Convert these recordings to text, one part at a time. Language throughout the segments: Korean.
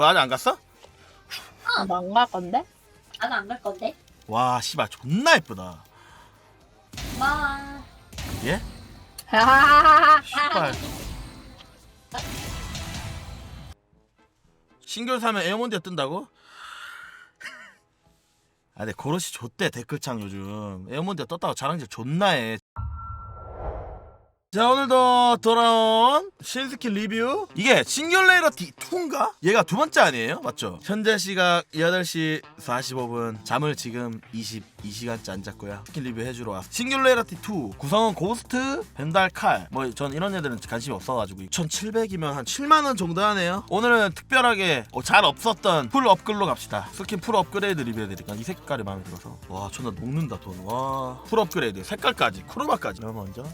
뭐 아직 안 갔어? 나안갈 건데? 나는 안 갈 건데. 와 씨발 존나 예쁘다 마. 예? 씨발 신결 사면 에어몬디가 뜬다고? 아 근데 고로시 좆대 댓글창 요즘 에어몬디가 떴다고 자랑질 존나 해 자 오늘도 돌아온 신스킨 리뷰. 이게 싱귤레이터 D2인가? 얘가 두 번째 아니에요? 맞죠? 현재 시각 8시 45분. 잠을 지금 22시간째 안 잤고요. 스킨 리뷰 해주러 왔어 싱귤레이터 D2 구성은 고스트, 벤달 칼. 뭐 전 이런 애들은 관심이 없어가지고 2700이면 한 7만원 정도 하네요. 오늘은 특별하게 어, 잘 없었던 풀 업글로 갑시다. 스킨 풀 업그레이드 리뷰해드릴까 이 색깔이 마음에 들어서. 와 존나 녹는다 돈와풀 업그레이드. 색깔까지 크로마까지. 먼저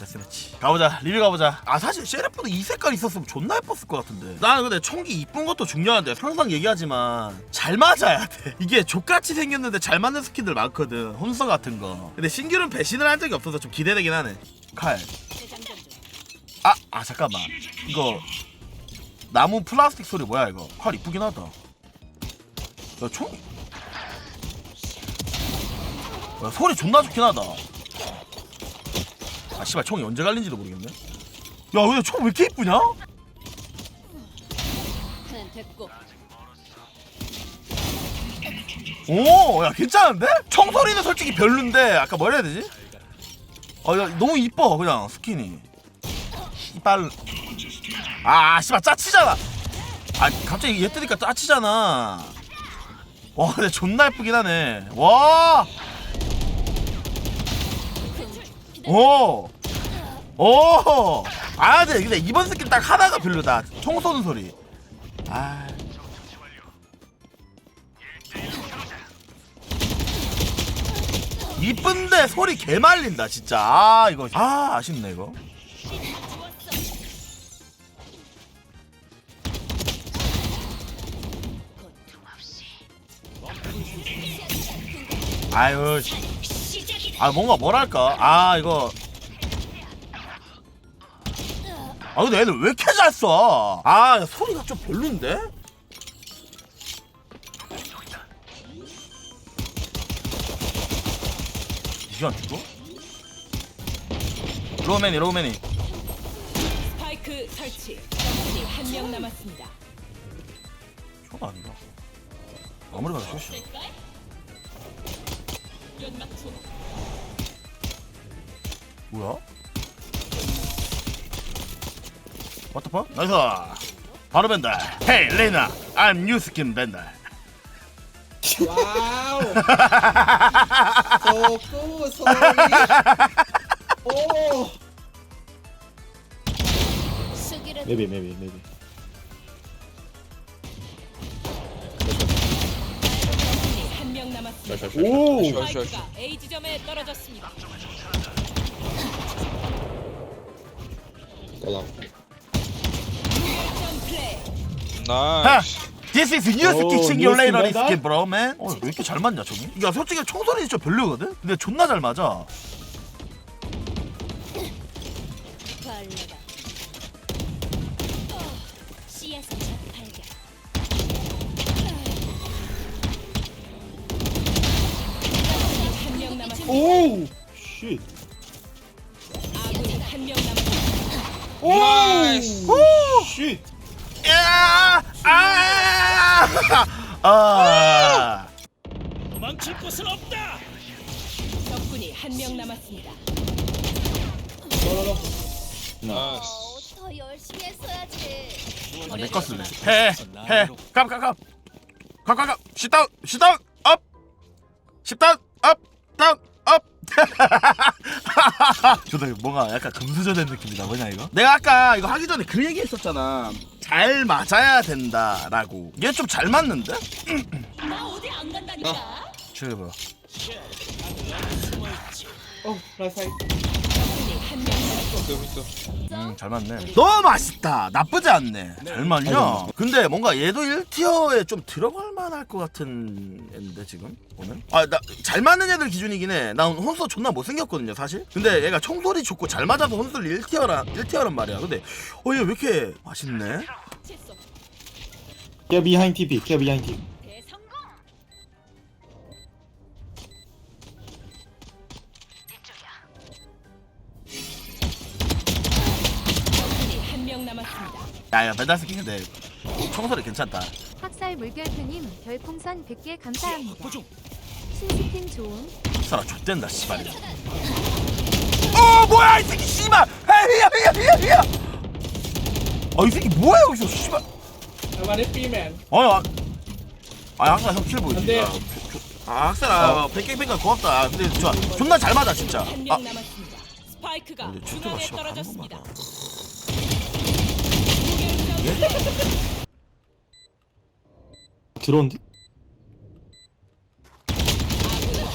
데스매치. 가보자 리뷰 가보자. 아 사실 셰레프도 이 색깔 있었으면 존나 예뻤을 것 같은데. 나는 근데 총기 이쁜 것도 중요한데 항상 얘기하지만 잘 맞아야 돼. 이게 족같이 생겼는데 잘 맞는 스킨들 많거든 혼서 같은 거. 근데 신규는 배신을 한 적이 없어서 좀 기대되긴 하네. 칼. 아, 아 잠깐만. 이거 나무 플라스틱 소리 뭐야 이거? 칼 이쁘긴 하다. 야 총... 야, 소리 존나 좋긴 하다 아 씨발 총이 언제 갈린지도 모르겠네 야 근데 총왜 이렇게 이쁘냐? 됐고 오, 야 괜찮은데? 총 소리는 솔직히 별론데 아까 뭐라 해야 되지? 아, 야 너무 이뻐 그냥 스킨이. 씨발. 아, 씨발 짜치잖아. 아, 갑자기 얘 뜨니까 짜치잖아. 와, 근데 존나 예쁘긴 하네. 와. 오. 오. 아, 근데 근데 이번 스킨 딱 하나가 별로다. 총 쏘는 소리. 아. 이쁜데 소리 개 말린다 진짜 아 이거 아 아쉽네 이거 아유 씨. 아 뭔가 뭐랄까 아 이거 아 근데 애들 왜 이렇게 잘 써? 아 소리가 좀 별론데? 이게 안 죽어? 로우맨이 로우맨이 스파이크 설치 적군이 한 명 남았습니다 저거 아닌가? 아무리 봐도 쇼쇼 뭐야? 워터파? 나이스 바로 벤달 헤이 레이나 I'm new skin 벤달 so cool, sorry. Oh! 수기를 Maybe, maybe, maybe. 적군이 한명 남았습니다! 스파이크가 A 지점에 떨어졌습니다 플레이 하! This is skin 오, skin your later 벤달? skin bro man 어, 왜 이렇게 잘 맞냐 저기? 야 솔직히 총소리 진짜 별로거든? 근데 존나 잘 맞아 발견 한명 남았습니 Oh! Shit. 야! 아! 아! 적군이 한 명 남았습니다 no. 어, 더 열심히 했어야지 아, 내거 쓸래. 해, 해. 감. 감, 감, 감. 시다운, 시다운, 업. 업, 다운, 업. 저도 뭔가 약간 금수저된 느낌이다. 뭐냐 이거? 내가 아까 이거 하기 전에 그 얘기 했었잖아. 잘 맞아야 된다라고. 얘 좀 잘 맞는데? 나 어디 안 간다니까 저기 봐. Right side. 적군이 한명 남았습니다 음, 잘 맞네. 너무 맛있다. 나쁘지 않네. 잘 맞냐? 근데 뭔가 얘도 1티어에 좀 들어갈 만할 것 같은 애인데 지금 오늘? 아, 나 잘 맞는 애들 기준이긴 해. 난 혼수 존나 못생겼거든요, 사실. 근데 얘가 총소리 좋고 잘 맞아서 혼수를 1티어라 1티어란 말이야. 근데 어 얘 왜 이렇게 맛있네? Care behind TP. Care behind TP. 야야 멘탈 스킨 근데 청소리 괜찮다 학살 물결표님 별풍선 100개 감사합니다. 신스킨 좋음. 사라 좆된다 씨발 어 뭐야 이 새끼 씨발 헤이야 헤이야 헤이야 헤이야 아이 새끼 뭐야 여기서 씨발 I want it, B-man. 아니 아, 아 학살 형킬 보이지 안 돼. 아, 아 학살아 백갱뱅가 고맙다 근데 좋아 존나 잘 맞아 진짜 한아명 남았습니다. 스파이크가 근데 중앙에 가는 떨어졌습니다.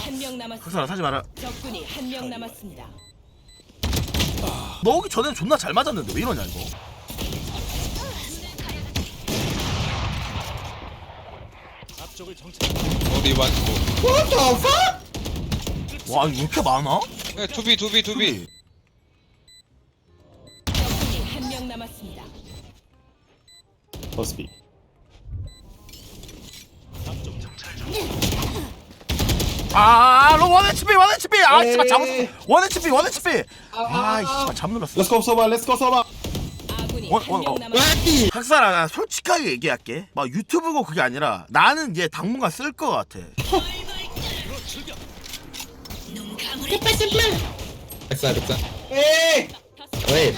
한명 남았습니다. 학살아 사지 마라 적군이 한 명 남았습니다. 너 오기 전에 존나 잘 맞았는데 왜 이러냐 이거 어디 맞고 와 이거 왜 이렇게 많아? 네, 투비 투비 투비 Must be. 아, 로원 HP, 원 HP. 아, 씨발 에이. 잘못. 원 HP, 원 HP. 아, 씨발 잠 눌렀어. Let's go Soba. Let's go Soba. 아군이 원, 한 원, 명 어. 남았습니다. 학살아, 나 솔직하게 얘기할게. 막 유튜브고 그게 아니라 나는 얘 당분간 쓸 것 같아. Hey! Wait,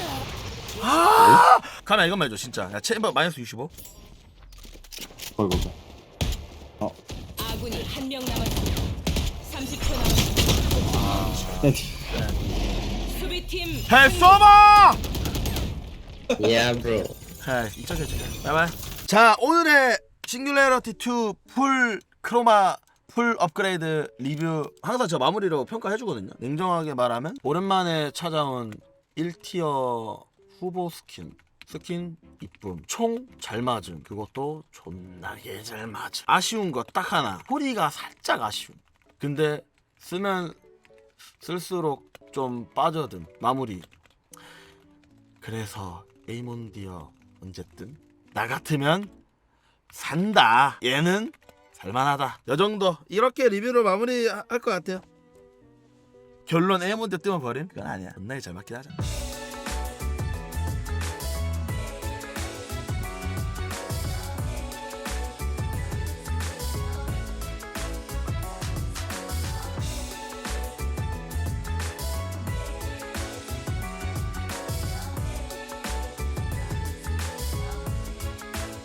아, 가나 이것만 해줘 진짜. 야, 체인버 마이너스 65. 보이 보이. 어. 아군이 한 명 남았습니다. 30초 남았습니다. 네. 수비팀 헤이, 쏘마! yeah, bro. 헤이, 이쪽 해줘. 바이바이. 자, 오늘의 싱귤레러티 2 풀 크로마 풀 업그레이드 리뷰 항상 저 마무리로 평가해 주거든요. 냉정하게 말하면 오랜만에 찾아온 1티어 후보 스킨 스킨 이쁨. 총 잘 맞음 그것도 존나게 잘 맞음 아쉬운 거딱 하나. 소리가 살짝 아쉬움. 근데 쓰면 쓸수록 좀 빠져든 마무리. 그래서 에이몬디어 언제든 나 같으면 산다. 얘는 살만하다. 요 정도. 이렇게 리뷰를 마무리할 것 같아요. 결론 에이몬디어 뜨면 버림? 그건 아니야. 존나게 잘 맞긴 하잖아